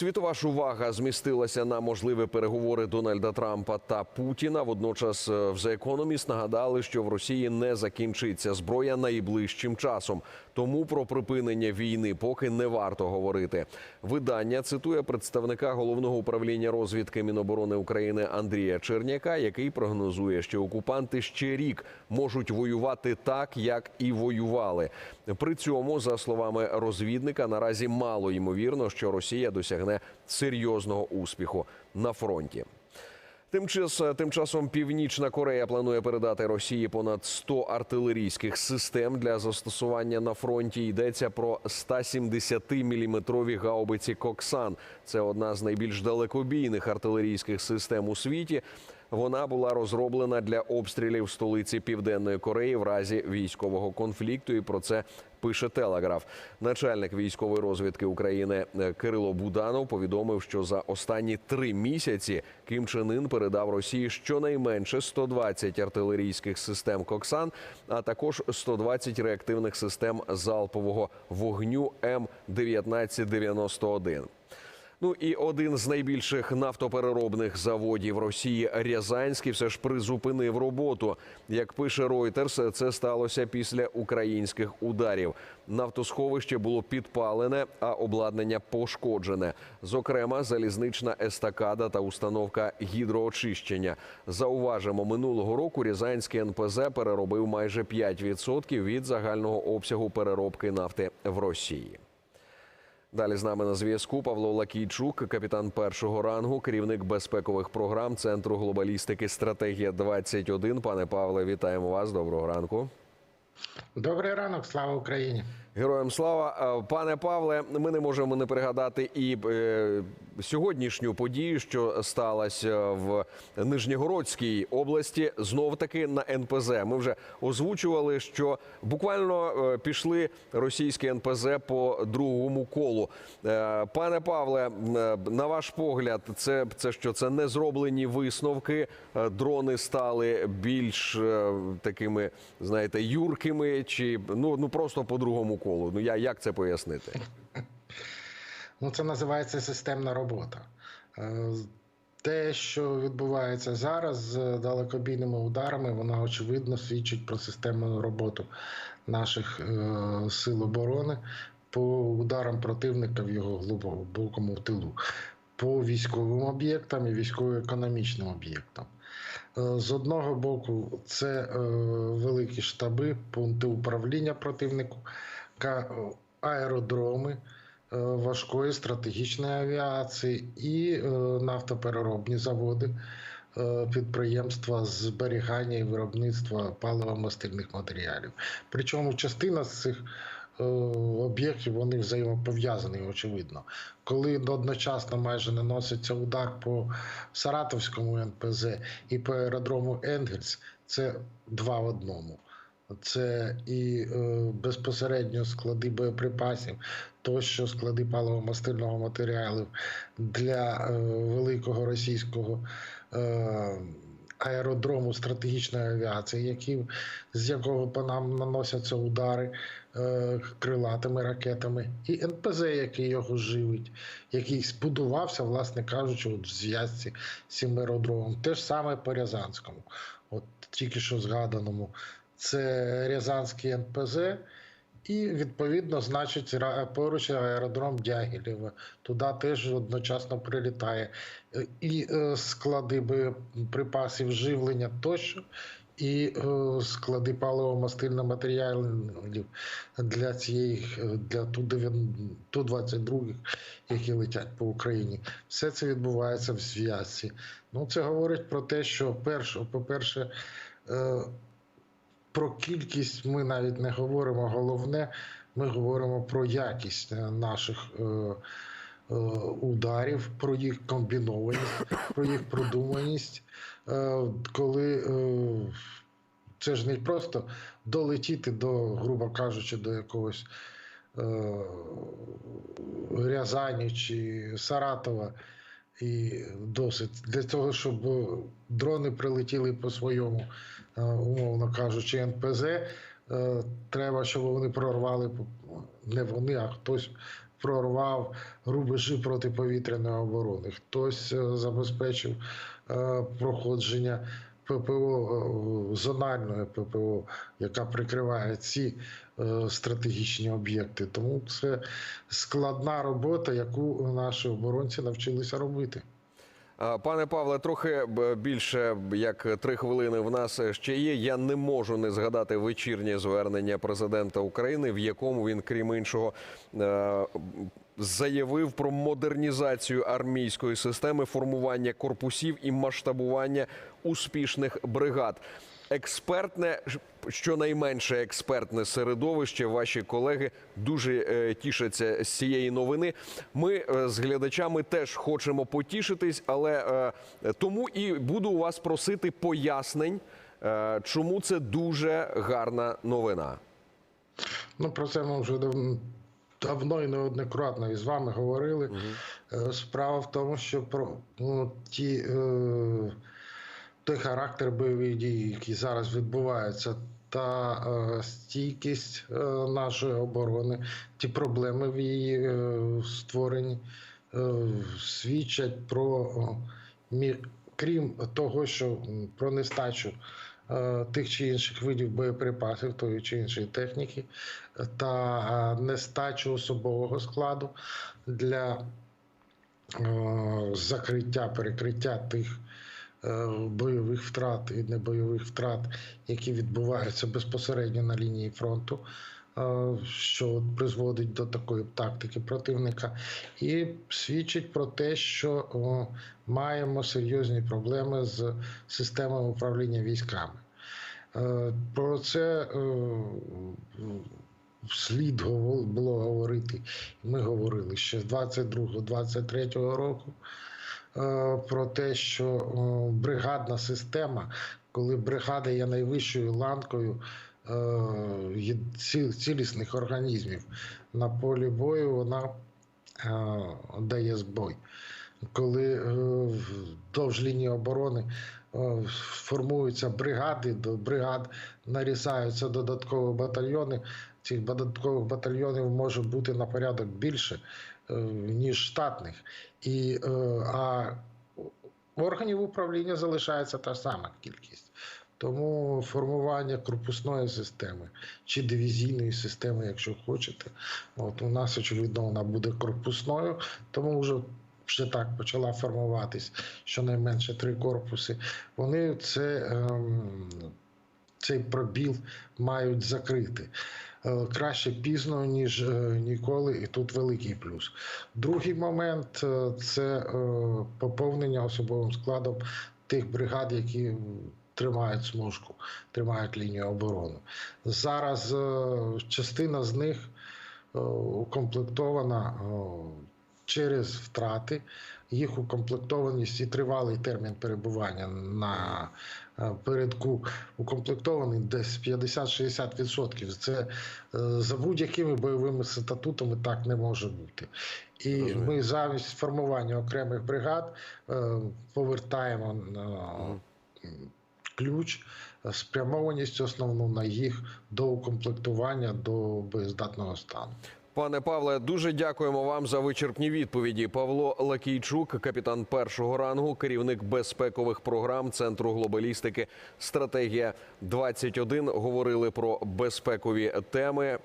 Світова ж увага змістилася на можливі переговори Дональда Трампа та Путіна. Водночас е, в The Economist нагадали, що в Росії не закінчиться зброя найближчим часом. Тому про припинення війни поки не варто говорити. Видання цитує представника головного управління розвідки Міноборони України Андрія Черняка, який прогнозує, що окупанти ще рік можуть воювати так, як і воювали. При цьому, за словами розвідника, наразі мало ймовірно, що Росія досягне серйозного успіху на фронті. Тим, час, тим часом Північна Корея планує передати Росії понад 100 артилерійських систем для застосування на фронті. Йдеться про 170-мм гаубиці Коксан. Це одна з найбільш далекобійних артилерійських систем у світі. Вона була розроблена для обстрілів столиці Південної Кореї в разі військового конфлікту. І про це пише Телеграф. Начальник військової розвідки України е, Кирило Буданов повідомив, що за останні три місяці Ким Чен Ін передав Росії щонайменше 120 артилерійських систем Коксан, а також 120 реактивних систем залпового вогню М 1991 Ну і один з найбільших нафтопереробних заводів Росії Рязанський все ж призупинив роботу. Як пише Reuters, це сталося після українських ударів. Нафтосховище було підпалене, а обладнання пошкоджене. Зокрема, залізнична естакада та установка гідроочищення. Зауважимо, минулого року Рязанський НПЗ переробив майже 5% від загального обсягу переробки нафти в Росії. Далі з нами на зв'язку Павло Лакійчук, капітан першого рангу, керівник безпекових програм Центру глобалістики Стратегія 21 Пане Павле, вітаємо вас. Доброго ранку. Добрий ранок, слава Україні. Героям слава, Е, пане Павле. Ми не можемо не пригадати і е, сьогоднішню подію, що сталася в Нижньогородській області, знов таки на НПЗ. Ми вже озвучували, що буквально е, пішли російські НПЗ по другому колу. Пане Павле, на ваш погляд, це, це що це не зроблені висновки. Дрони стали більш такими, знаєте, юркими, чи ну, ну просто по другому колу. Ну я як це пояснити? Ну, це називається системна робота. Е, Те, що відбувається зараз з далекобійними ударами, воно очевидно свідчить про системну роботу наших е, сил оборони по ударам противника в його глибокому тилу, по військовим об'єктам і військово-економічним об'єктам. Е, З одного боку, це великі штаби, пункти управління противнику, аеродроми е, важкої стратегічної авіації і е, нафтопереробні заводи, е, підприємства зберігання і виробництва паливо-мастильних матеріалів. Причому частина з цих об'єктів вони взаємопов'язані, очевидно. Коли одночасно майже наноситься удар по Саратовському НПЗ і по аеродрому Енгельс, це два в одному. Це і е, безпосередньо склади боєприпасів, тощо склади паливо-мастильного матеріалу для е, великого російського е, аеродрому стратегічної авіації, які, з якого по нам наносяться удари е, крилатими ракетами, і НПЗ, який його живить, який збудувався, власне кажучи, от в зв'язці з цим аеродромом. Те ж саме по Рязанському, от тільки що згаданому це Рязанський НПЗ, і відповідно, значить, поруч аеродром Дягілєва. Туди теж одночасно прилітає і е, склади боєприпасів живлення тощо. І е, склади паливо-мастильних матеріалів для цієї е, для ту 22 які летять по Україні. Все це відбувається в зв'язці. Ну це говорить про те, що перше, по-перше, е, про кількість ми навіть не говоримо. Головне, ми говоримо про якість е, наших е, е, ударів, про їх комбінованість, про їх продуманість. Коли це ж не просто долетіти до, грубо кажучи, до якогось е, Рязані чи Саратова. І досить для того, щоб дрони прилетіли по своєму, е, умовно кажучи, НПЗ. е, Треба, щоб вони прорвали не вони, а хтось прорвав рубежі протиповітряної оборони, хтось е, забезпечив проходження ППО, е, зональної ППО, яка прикриває ці е, стратегічні об'єкти. Тому це складна робота, яку наші оборонці навчилися робити. Пане Павле, трохи більше як три хвилини в нас ще є. Я не можу не згадати вечірнє звернення президента України, в якому він, крім іншого, е, заявив про модернізацію армійської системи, формування корпусів і масштабування успішних бригад. Експертне, щонайменше експертне середовище. Ваші колеги дуже е, тішаться з цієї новини. Ми е, з глядачами теж хочемо потішитись, але е, тому і буду у вас просити пояснень, чому це дуже гарна новина. Ну, про це ми вже дав- давно і неоднократно із вами говорили. Е, Справа в тому, що про ну, ті, е, той характер бойових дій, які зараз відбуваються, та е, стійкість е, нашої оборони, ті проблеми в її е, створенні е, свідчать про мі- крім того, що про нестачу е, тих чи інших видів боєприпасів, тої чи іншої техніки, е, та е, нестачу особового складу для е, закриття, перекриття тих е, бойових втрат і небойових втрат, які відбуваються безпосередньо на лінії фронту. Е, Що призводить до такої тактики противника, і свідчить про те, що маємо серйозні проблеми з системою управління військами. Е, Про це е, слід було говорити. Ми говорили ще з 22-23 року про те, що бригадна система, коли бригада є найвищою ланкою цілісних організмів на полі бою, вона е, дає збой. Коли е, вдовж лінії оборони е, формуються бригади, до бригад нарізаються додаткові батальйони. Цих додаткових батальйонів може бути на порядок більше, е, ніж штатних. І, е, а органів управління залишається та сама кількість. Тому формування корпусної системи чи дивізійної системи, якщо хочете, от у нас очевидно вона буде корпусною, тому вже вже так почала формуватись щонайменше три корпуси. Вони це, ем, цей пробіл мають закрити. Е, Краще пізно, ніж е, ніколи, і тут великий плюс. Другий момент е, це поповнення особовим складом тих бригад, які тримають смужку, тримають лінію оборони. Зараз е, частина з них е, укомплектована е, через втрати. Їх укомплектованість і тривалий термін перебування на передку укомплектований десь 50-60%. Це за будь-якими бойовими статутами так не може бути. І ми замість формування окремих бригад повертаємо на ключ е, спрямованість основну на їх доукомплектування до боєздатного стану. Пане Павле, дуже дякуємо вам за вичерпні відповіді. Павло Лакійчук, капітан першого рангу, керівник безпекових програм Центру глобалістики Стратегія 21 Говорили про безпекові теми.